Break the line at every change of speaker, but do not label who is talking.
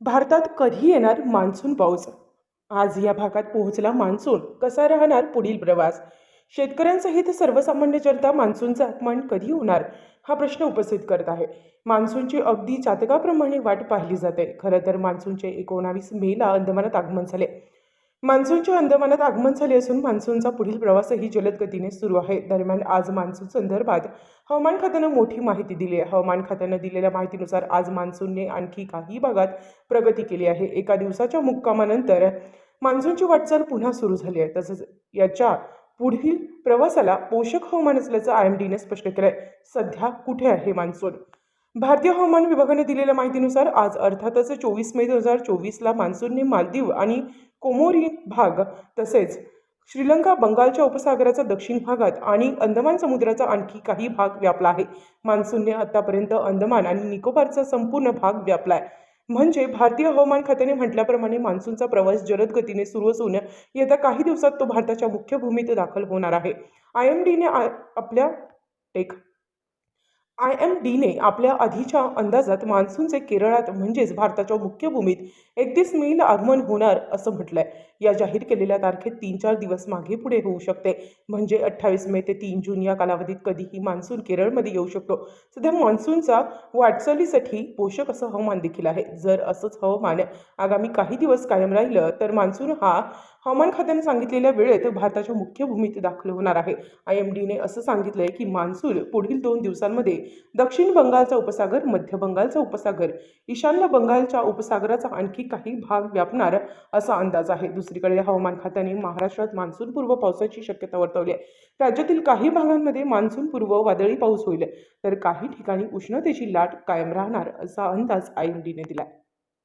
भारतात कधी येणार मान्सून पाऊस? आज या भागात पोहोचला मान्सून. कसा राहणार पुढील प्रवास? शेतकऱ्यांसहित सर्वसामान्य जनता मान्सूनचं आगमन कधी होणार? हा प्रश्न उपस्थित करत आहे. मान्सूनची अगदी जातकाप्रमाणे वाट पाहिली जाते. खरं तर मान्सूनचे एकोणावीस मेला अंदमानात आगमन झाले. मान्सूनचे अंदमानात आगमन झाले असून मान्सूनचा पुढील प्रवासही जलद गतीने सुरू आहे. दरम्यान आज मान्सून संदर्भात हवामान खात्यानं मोठी माहिती दिली आहे. हवामान खात्यानं दिलेल्या माहितीनुसार आज मान्सूनने आणखी काही भागात प्रगती केली आहे. एका दिवसाच्या मुक्कामानंतर मान्सूनची वाटचाल पुन्हा सुरू झाली आहे. तसंच याच्या पुढील प्रवासाला पोषक हवामान असल्याचं आय एम डीने स्पष्ट केलं आहे सध्या कुठे आहे मान्सून? भारतीय हवामान विभागाने दिलेल्या माहितीनुसार आज अर्थातच चोवीस मे दोन हजार चोवीसला मान्सूनने मालदीव आणि कोमोरी भाग तसेच श्रीलंका बंगालच्या उपसागराचा दक्षिण भागात आणि अंदमान समुद्राचा आणखी काही भाग व्यापला आहे. मान्सूनने आतापर्यंत अंदमान आणि निकोबारचा संपूर्ण भाग व्यापला आहे म्हणजे भारतीय हवामान खात्याने म्हटल्याप्रमाणे मान्सूनचा प्रवास जलद गतीने सुरू असून येत्या काही दिवसात तो भारताच्या मुख्य भूमीत दाखल होणार आहे. आय एम डीने आपल्या टेक आय एम डीने आपल्या आधीच्या अंदाजात मान्सूनचे केरळात म्हणजेच भारताच्या मुख्य भूमीत एकतीस मेला आगमन होणार असं म्हटलंय. या जाहीर केलेल्या तारखेत तीन चार दिवस मागे पुढे होऊ शकते. म्हणजे अठ्ठावीस मे ते तीन जून या कालावधीत कधीही मान्सून केरळमध्ये येऊ शकतो. सध्या मान्सूनचा वाटचालीसाठी पोषक असं हवामान देखील आहे. जर असंच हवामान आगामी काही दिवस कायम राहिलं तर मान्सून हा हवामान खात्याने सांगितलेल्या वेळेत भारताच्या मुख्य भूमीत दाखल होणार आहे. आय एम डीने असं सांगितलंय की मान्सून पुढील दोन दिवसांमध्ये दक्षिण बंगालचा उपसागर मध्य बंगालचा उपसागर. ईशान्य बंगालच्या उपसागराचा आणखी काही भाग व्यापणार असा अंदाज आहे. दुसरीकडे हवामान खात्याने महाराष्ट्रात मान्सूनपूर्व पावसाची शक्यता वर्तवली आहे. राज्यातील काही भागांमध्ये मान्सूनपूर्व वादळी पाऊस होईल. तर काही ठिकाणी उष्णतेची लाट कायम राहणार असा अंदाज आय एम डीने दिला